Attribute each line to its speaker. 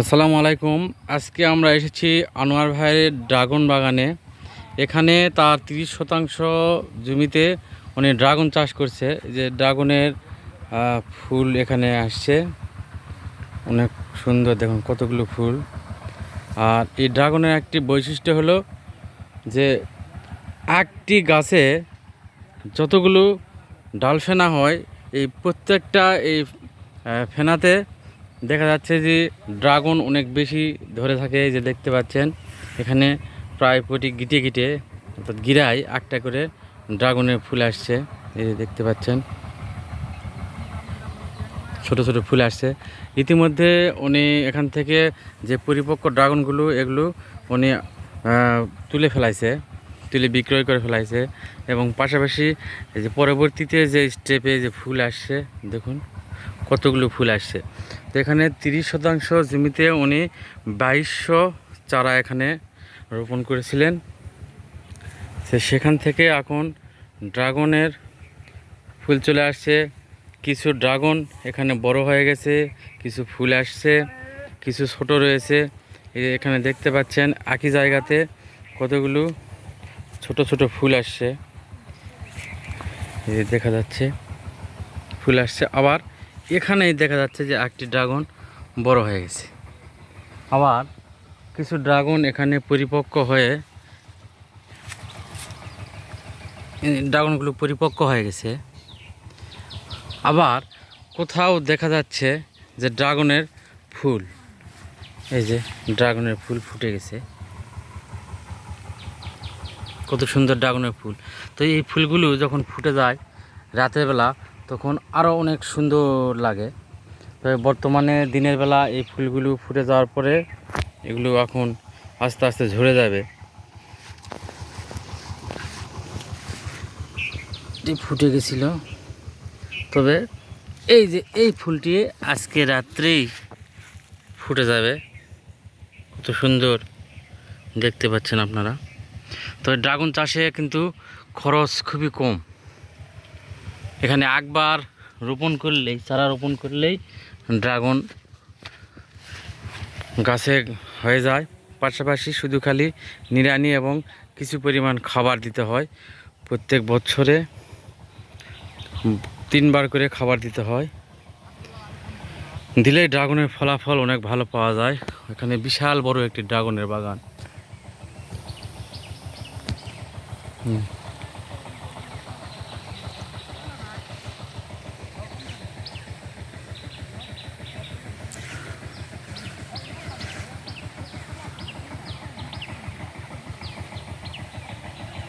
Speaker 1: আসসালামু আলাইকুম। আজকে আমরা এসেছি আনোয়ার ভাইয়ের ড্রাগন বাগানে। এখানে তার তিরিশ শতাংশ জমিতে উনি ড্রাগন চাষ করছে। যে ড্রাগনের ফুল এখানে আসছে। অনেক সুন্দর দেখুন কতগুলো ফুল। আর এই ড্রাগনের একটি বৈশিষ্ট্য হলো যে একটি গাছে যতগুলো ডাল ফেনা হয়, এই প্রত্যেকটা এই ফেনাতে দেখা যাচ্ছে যে ড্রাগন অনেক বেশি ধরে থাকে যে দেখতে পাচ্ছেন। এখানে প্রায় প্রতি গিটে গিটে অর্থাৎ গিরায় একটা করে ড্রাগনের ফুল আসছে, এই যে দেখতে পাচ্ছেন। ছোট ছোট ফুল আসছে। ইতিমধ্যে উনি এখান থেকে যে পরিপক্ক ড্রাগনগুলো, এগুলো উনি তুলে ফেলাইছে, তুলে বিক্রয় করে ফেলাইছে এবং পাশাপাশি যে পরবর্তীতে যে স্টেপে যে ফুল আসছে, দেখুন। কতগুলো ফুল আসছে। তো এখানে তিরিশ শতাংশ জমিতে উনি বাইশশো চারা এখানে রোপণ করেছিলেন। সেখান থেকে এখন ড্রাগনের ফুল চলে আসছে। কিছু ড্রাগন এখানে বড় হয়ে গেছে, কিছু ফুল আসছে, কিছু ছোট রয়েছে। এখানে দেখতে পাচ্ছেন একই জায়গাতে কতগুলো ছোট ছোট ফুল আসছে। দেখা যাচ্ছে, ফুল আসছে। আবার এখানেই দেখা যাচ্ছে যে একটি ড্রাগন বড় হয়ে গেছে। আবার কিছু ড্রাগন এখানে পরিপক্ক হয়ে ড্রাগনগুলো পরিপক্ক হয়ে গেছে। আবার কোথাও দেখা যাচ্ছে যে ড্রাগনের ফুল, এই যে ড্রাগনের ফুল ফুটে গেছে। কত সুন্দর ড্রাগনের ফুল। তো এই ফুলগুলো যখন ফুটে যায়, রাতের বেলা তখন আরও অনেক সুন্দর লাগে। তবে বর্তমানে দিনের বেলা এই ফুলগুলো ফুটে যাওয়ার পরে এগুলো এখন আস্তে আস্তে ঝরে যাবে। ফুটে গেছিল। তবে এই যে এই ফুলটি আজকে রাত্রেই ফুটে যাবে। কত সুন্দর দেখতে পাচ্ছেন আপনারা। তো ড্রাগন চাষে কিন্তু খরচ খুবই কম। এখানে একবার রোপণ করলেই, চারা রোপণ করলেই ড্রাগন গাছে হয়ে যায়। পাশাপাশি শুধু খালি নিড়ানি এবং কিছু পরিমাণ খাবার দিতে হয়। প্রত্যেক বছরে তিনবার করে খাবার দিতে হয়। দিলে ড্রাগনের ফলাফল অনেক ভালো পাওয়া যায়। এখানে বিশাল বড় একটি ড্রাগনের বাগান। হুম।